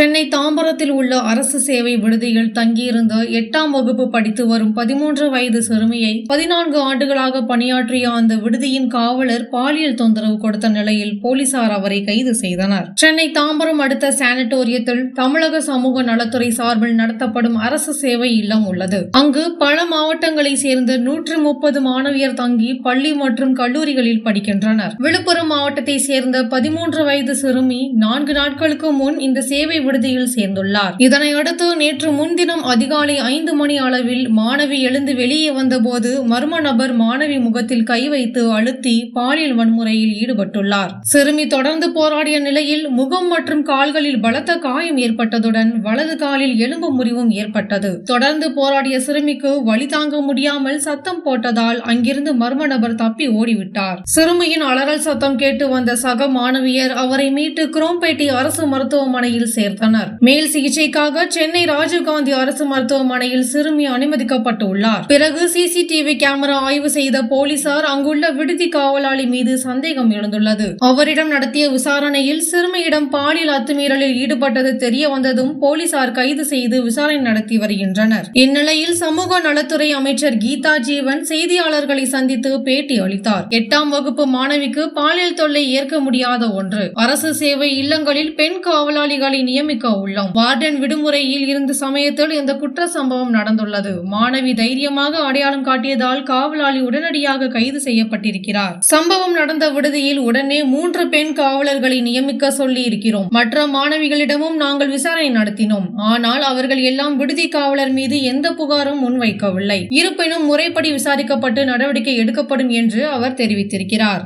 சென்னை தாம்பரத்தில் உள்ள அரசு சேவை விடுதியில் தங்கியிருந்த எட்டாம் வகுப்பு படித்து வரும் பதிமூன்று வயது சிறுமியை பதினான்கு ஆண்டுகளாக பணியாற்றிய அந்த விடுதியின் காவலர் பாலியல் தொந்தரவு கொடுத்த நிலையில் போலீசார் அவரை கைது செய்தனர். சென்னை தாம்பரம் அடுத்த சானிட்டோரியத்தில் தமிழக சமூக நலத்துறை சார்பில் நடத்தப்படும் அரசு சேவை இல்லம் உள்ளது. அங்கு பல மாவட்டங்களை சேர்ந்த நூற்று முப்பது மாணவியர் தங்கி பள்ளி மற்றும் கல்லூரிகளில் படிக்கின்றனர். விழுப்புரம் மாவட்டத்தை சேர்ந்த பதிமூன்று வயது சிறுமி நான்கு நாட்களுக்கு முன் இந்த சேவை விடுதியில் சேர்ந்துள்ளார். இதனையடுத்து நேற்று முன்தினம் அதிகாலை ஐந்து மணி அளவில் மாணவி எழுந்து வெளியே வந்தபோது மர்ம நபர் மாணவி முகத்தில் கை வைத்து அழுத்தி பாலியல் வன்முறையில் ஈடுபட்டுள்ளார். சிறுமி தொடர்ந்து போராடிய நிலையில் முகம் மற்றும் கால்களில் பலத்த காயம் ஏற்பட்டதுடன் வலது காலில் எலும்பு முறிவும் ஏற்பட்டது. தொடர்ந்து போராடிய சிறுமிக்கு வழி தாங்க முடியாமல் சத்தம் போட்டதால் அங்கிருந்து மர்ம நபர் தப்பி ஓடிவிட்டார். சிறுமியின் அலறல் சத்தம் கேட்டு வந்த சக மாணவியர் அவரை மீட்டு குரோம்பேட்டை அரசு மருத்துவமனையில் தெரிவித்தனர். மேல் சிகிச்சைக்காக சென்னை ராஜீவ்காந்தி அரசு மருத்துவமனையில் சிறுமி அனுமதிக்கப்பட்டுள்ளார். பிறகு சிசிடிவி கேமரா ஆய்வு செய்த போலீசார் அங்குள்ள விடுதி காவலாளி மீது சந்தேகம் எழுந்துள்ளது. அவரிடம் நடத்திய விசாரணையில் சிறுமியிடம் பாலியல் அத்துமீறலில் ஈடுபட்டது தெரிய வந்ததும் போலீசார் கைது செய்து விசாரணை நடத்தி வருகின்றனர். இந்நிலையில் சமூக நலத்துறை அமைச்சர் கீதா ஜீவன் செய்தியாளர்களை சந்தித்து பேட்டி அளித்தார். எட்டாம் வகுப்பு மாணவிக்கு பாலியல் தொல்லை ஏற்க முடியாத ஒன்று. அரசு சேவை இல்லங்களில் பெண் காவலாளிகளை நியமி நியமிக்க உள்ளோம். வார்டன் விடுமுறையில் இருந்த சமயத்தில் இந்த குற்ற சம்பவம் நடந்துள்ளது. மாணவி தைரியமாக அடையாளம் காட்டியதால் காவலாளி உடனடியாக கைது செய்யப்பட்டிருக்கிறார். சம்பவம் நடந்த விடுதியில் உடனே மூன்று பெண் காவலர்களை நியமிக்க சொல்லி இருக்கிறோம் மற்ற மாணவிகளிடமும் நாங்கள் விசாரணை நடத்தினோம். ஆனால் அவர்கள் எல்லாம் விடுதி காவலர் மீது எந்த புகாரும் முன்வைக்கவில்லை. இருப்பினும் முறைப்படி விசாரிக்கப்பட்டு நடவடிக்கை எடுக்கப்படும் என்று அவர் தெரிவித்திருக்கிறார்.